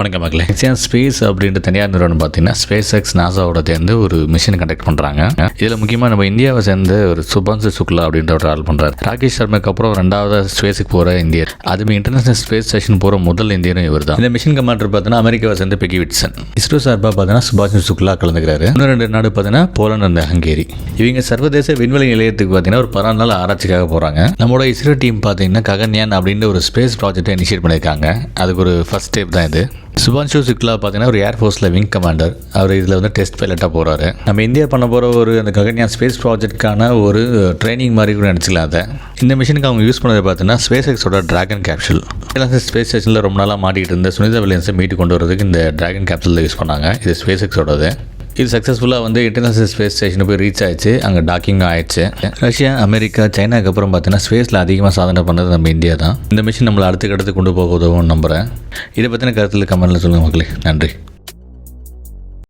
வணக்கம் மக்களே நிச்சயம் ஸ்பேஸ் அப்படின்ற தனியார் நிறுவனம் பார்த்தீங்கன்னா ஸ்பேஸ் எக்ஸ் நாசாவோட சேர்ந்து ஒரு மிஷின் கண்டக்ட் பண்ணுறாங்க இதில் முக்கியமாக நம்ம இந்தியாவை சேர்ந்து ஒரு சுபான்சு சுக்லா அப்படின்ற ஒரு ஆள் பண்ணுறாரு ராகேஷ் சர்மாக்கு அப்புறம் ரெண்டாவது ஸ்பேஸுக்கு போகிற இந்தியர். அதுமே இன்டர்நேஷனல் ஸ்பேஸ் ஸ்டேஷன் போகிற முதல் இந்தியரும் இவர் தான் இந்த மிஷின் கமாண்டர் பார்த்தீங்கன்னா அமெரிக்காவை சேர்ந்து பெக்கி விட்சன் இஸ்ரோ சார்பாக பார்த்தீங்கன்னா சுபாஷ் சுக்லா கலந்துக்கிறாரு. இன்னும் ரெண்டு நாடு பார்த்தீங்கன்னா போலந்து அந்த ஹங்கேரி. இவங்க சர்வதேச விண்வெளி நிலையத்துக்கு பார்த்தீங்கன்னா ஒரு பதினாலு நாள் ஆராய்ச்சிக்காக போகிறாங்க நம்மளோட இஸ்ரோ டீம் பார்த்தீங்கன்னா ககன்யான் அப்படின்ற ஒரு ஸ்பேஸ் ப்ராஜெக்ட்டை இனிஷியேட் பண்ணியிருக்காங்க. அதுக்கு ஒரு ஃபர்ஸ்ட் ஸ்டெப் தான் இது. சுபான்ஷு சுக்லா பார்த்தீங்கன்னா ஒரு ஏர்ஃபோர்ஸில் விங் கமாண்டர் அவர் இதில் வந்து டெஸ்ட் பைலட்டாக போகிறாரு நம்ம இந்தியா பண்ண போகிற ஒரு அந்த ககன்யான் ஸ்பேஸ் ப்ராஜெக்ட்கான ஒரு ட்ரைனிங் மாதிரி கூட நினச்சிக்கலாம் அதை. இந்த மிஷினுக்கு அவங்க யூஸ் பண்ணது பார்த்தீங்கன்னா ஸ்பேஸ் எக்ஸோட டிராகன் கேப்சூல் ஸ்பேஸ் ஸ்டேஷனில் ரொம்ப நாளாக மாட்டிக்கிட்டு இருந்த சுனிதா வில்லியன்ஸை மீட்டு கொண்டு வரதுக்கு இந்த ட்ராகன் கேப்சூலில் யூஸ் பண்ணாங்க. இது ஸ்பேஸ் எக்ஸோடது இது சக்ஸஸ்ஃபுல்லாக வந்து இன்டர்நேஷனல் ஸ்பேஸ் ஸ்டேஷனுக்கு போய் ரீச் ஆயிடுச்சு. அங்கே டாக்கிங் ஆயிடுச்சு. ரஷ்யா அமெரிக்கா சைனாக்கு அப்புறம் பார்த்தீங்கன்னா ஸ்பேஸில் அதிகமாக சாதனை பண்ணது நம்ம இந்தியா தான். இந்த மிஷின் நம்மளை அடுத்த கடத்துக்கு கொண்டு போக உதவும் நம்புகிறேன் இதை பற்றின கருத்தில் கமெண்ட்டில் சொல்லுங்கள் மக்களே. நன்றி.